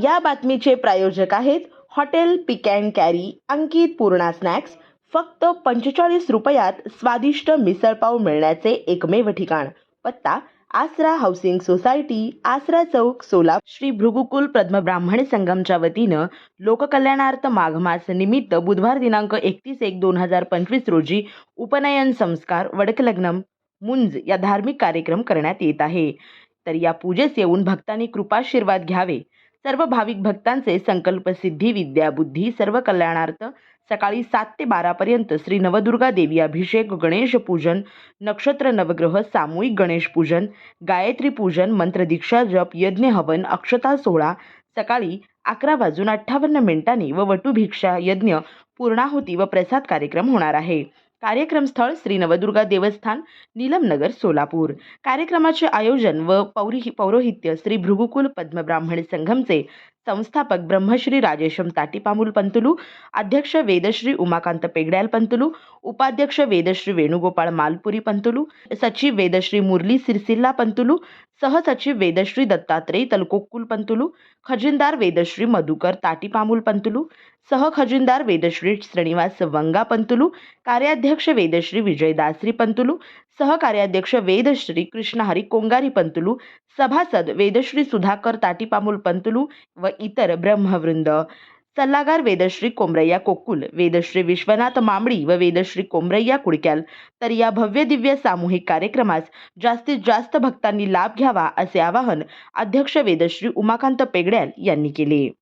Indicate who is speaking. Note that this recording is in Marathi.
Speaker 1: या बातमीचे प्रायोजक आहेत hotel pick and carry Ankit Purna snacks. फक्त पंचेचाळीस रुपयात स्वादिष्ट मिसळपाव मिळण्याचे एकमेव ठिकाण. पत्ता आसरा हाऊसिंग सोसायटी आसरा चौक सोला श्री भृगुकुल पद्मब्राह्मण संगमच्या वतीनं लोककल्याणार्थ माघमास निमित्त बुधवार दिनांक एकतीस एक दोन हजार पंचवीस रोजी उपनयन संस्कार वडकलग्नम मुंज या धार्मिक कार्यक्रम करण्यात येत आहे. तर या पूजेस येऊन भक्तांनी कृपाशीर्वाद घ्यावे. सर्व भाविक भक्तांचे संकल्पसिद्धी सिद्धी विद्याबुद्धी सर्व कल्याणार्थ सकाळी सात ते बारापर्यंत श्री नवदुर्गा देवी अभिषेक गणेश पूजन नक्षत्र नवग्रह सामूहिक गणेश पूजन गायत्री पूजन मंत्रदीक्षा जप यज्ञ हवन अक्षता सोहळा सकाळी अकरा वाजून अठ्ठावन्न मिनिटांनी व वटुभिक्षा यज्ञ पूर्णाहुती व प्रसाद कार्यक्रम होणार आहे. कार्यक्रम स्थळ श्री नवदुर्गा देवस्थान नीलमनगर सोलापूर. कार्यक्रमाचे आयोजन व पौरी पौरोहित्य श्री भृगुकुल पद्मब्राह्मण संघमचे संस्थापक ब्रह्मश्री राजेशम ताटीपामुल पंतुलू अध्यक्ष वेदश्री उमाकांत पेगड्याल पंतुलू उपाध्यक्ष वेदश्री वेणुगोपाळ मालपुरी पंतुलू सचिव वेदश्री मुरली सिरसिल्ला पंतुलू सहसचिव वेदश्री दत्तात्रय तलकोक्कुल पंतुलू खजिनदार वेदश्री मधुकर ताटीपामुल पंतुलू सहखजिनदार वेदश्री श्रीनिवास वंगा पंतुलू कार्याध्यक्ष वेदश्री विजयदासरी पंतुलू सहकार्याध्यक्ष वेदश्री कृष्णहरी कोंगारी पंतुलू सभासद वेदश्री सुधाकर ताटीपामूल पंतुलू व इतर ब्रह्मवृंद. सल्लागार वेदश्री कोमरय्या कोकुल वेदश्री विश्वनाथ मामडी व वेदश्री कोमरय्या कुडक्याल. तर या भव्य दिव्य सामूहिक कार्यक्रमास जास्तीत जास्त भक्तांनी लाभ घ्यावा असे आवाहन अध्यक्ष वेदश्री उमाकांत पेगड्याल यांनी केले.